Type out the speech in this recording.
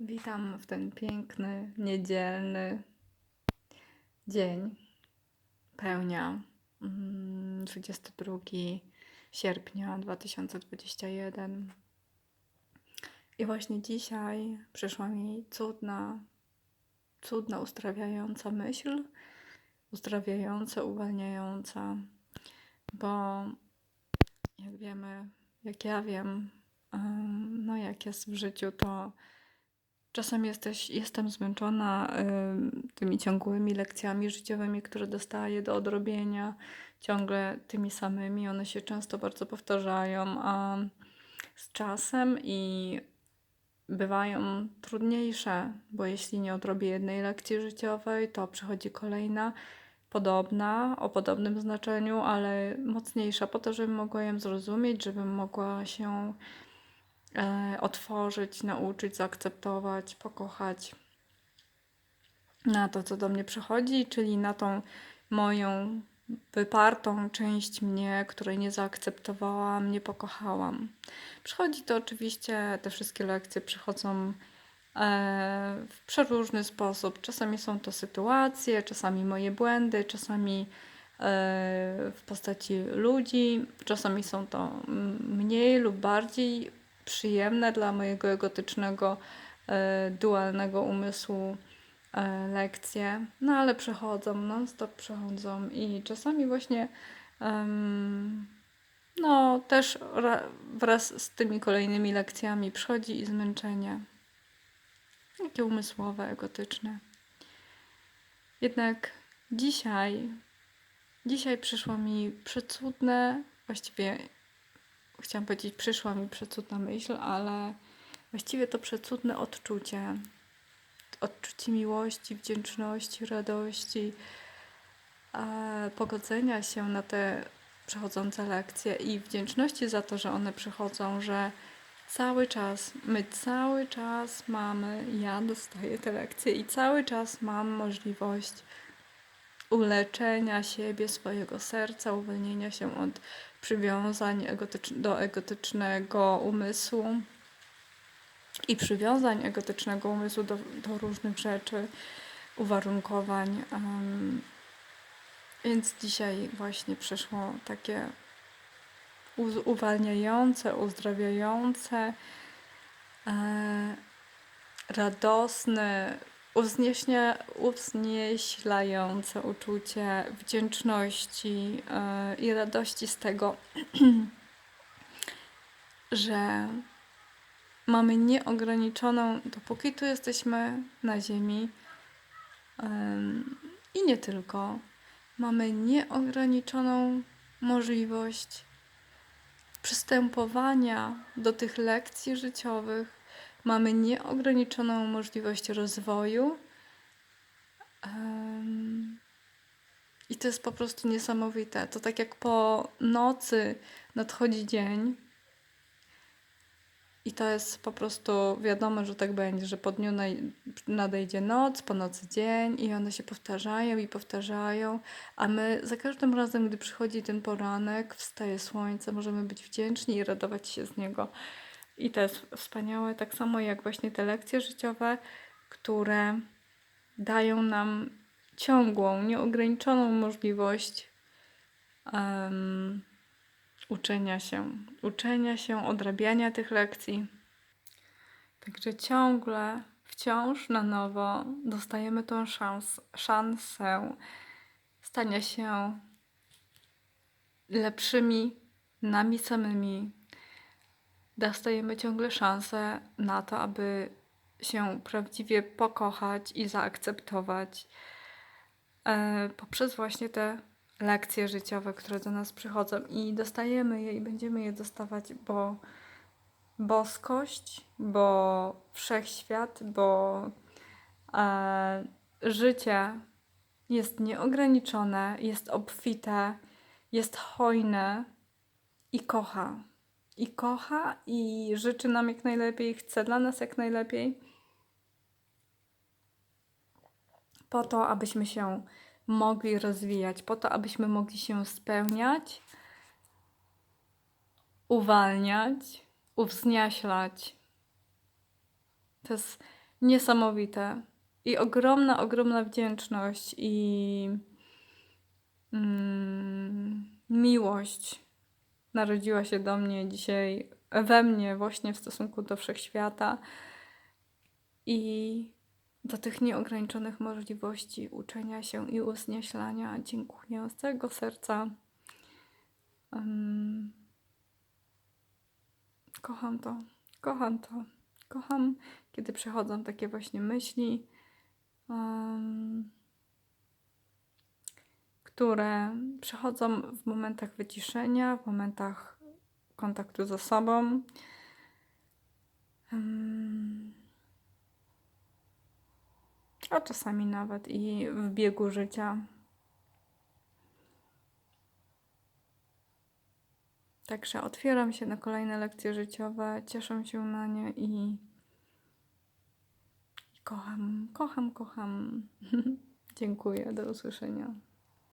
Witam w ten piękny, niedzielny dzień. Pełnia mm, 22 sierpnia 2021. I właśnie dzisiaj przyszła mi cudna, cudna, uzdrawiająca myśl, uzdrawiająca, uwalniająca, bo jak wiemy, jak ja wiem, em, no jak jest w życiu, to Czasem jesteś, jestem zmęczona ym, tymi ciągłymi lekcjami życiowymi, które dostaję do odrobienia, ciągle tymi samymi. One się często bardzo powtarzają, a z czasem i bywają trudniejsze, bo jeśli nie odrobię jednej lekcji życiowej, to przychodzi kolejna, podobna, o podobnym znaczeniu, ale mocniejsza, po to, żebym mogła ją zrozumieć, żebym mogła się otworzyć, nauczyć, zaakceptować, pokochać na to, co do mnie przychodzi, czyli na tą moją wypartą część mnie, której nie zaakceptowałam, nie pokochałam. Przychodzi to oczywiście, te wszystkie lekcje przychodzą e, w przeróżny sposób. Czasami są to sytuacje, czasami moje błędy, czasami e, w postaci ludzi, czasami są to mniej lub bardziej przyjemne dla mojego egotycznego, e, dualnego umysłu e, lekcje, no ale przechodzą, non-stop przechodzą i czasami właśnie em, no też ra, wraz z tymi kolejnymi lekcjami przychodzi i zmęczenie. Takie umysłowe, egotyczne. Jednak dzisiaj, dzisiaj przyszło mi przecudne, właściwie chciałam powiedzieć, przyszła mi przecudna myśl, ale właściwie to przecudne odczucie. Odczucie miłości, wdzięczności, radości, e, pogodzenia się na te przechodzące lekcje i wdzięczności za to, że one przychodzą, że cały czas, my cały czas mamy, ja dostaję te lekcje i cały czas mam możliwość uleczenia siebie, swojego serca, uwolnienia się od przywiązań egotycz- do egotycznego umysłu i przywiązań egotycznego umysłu do, do różnych rzeczy, uwarunkowań. em, więc dzisiaj właśnie przyszło takie uz- uwalniające, uzdrawiające, e, radosne, uznieśnie, uznieślające uczucie wdzięczności e, i radości z tego, że mamy nieograniczoną, dopóki tu jesteśmy na Ziemi em, i nie tylko, mamy nieograniczoną możliwość przystępowania do tych lekcji życiowych, mamy nieograniczoną możliwość rozwoju. I to jest po prostu niesamowite. To tak jak po nocy nadchodzi dzień. I to jest po prostu wiadomo, że tak będzie, że po dniu nadejdzie noc, po nocy dzień i one się powtarzają i powtarzają, a my za każdym razem, gdy przychodzi ten poranek, wstaje słońce, możemy być wdzięczni i radować się z niego. I to jest wspaniałe, tak samo jak właśnie te lekcje życiowe, które dają nam ciągłą, nieograniczoną możliwość em, uczenia się, uczenia się, odrabiania tych lekcji. Także ciągle, wciąż na nowo dostajemy tą szans, szansę stania się lepszymi nami samymi. Dostajemy ciągle szansę na to, aby się prawdziwie pokochać i zaakceptować e, poprzez właśnie te lekcje życiowe, które do nas przychodzą i dostajemy je i będziemy je dostawać, bo boskość, bo wszechświat, bo e, życie jest nieograniczone, jest obfite, jest hojne i kocha. I kocha i życzy nam jak najlepiej, chce dla nas jak najlepiej. Po to, abyśmy się mogli rozwijać, po to, abyśmy mogli się spełniać, uwalniać, uwzniaślać. To jest niesamowite. I ogromna, ogromna wdzięczność i mm, miłość narodziła się do mnie dzisiaj, we mnie właśnie w stosunku do wszechświata i do tych nieograniczonych możliwości uczenia się i uznieślania. Dziękuję z całego serca. Em, kocham to, kocham to. Kocham, kiedy przychodzą takie właśnie myśli, em, które przychodzą w momentach wyciszenia, w momentach kontaktu ze sobą. A czasami nawet i w biegu życia. Także otwieram się na kolejne lekcje życiowe, cieszę się na nie i, i kocham, kocham, kocham. Dziękuję, do usłyszenia.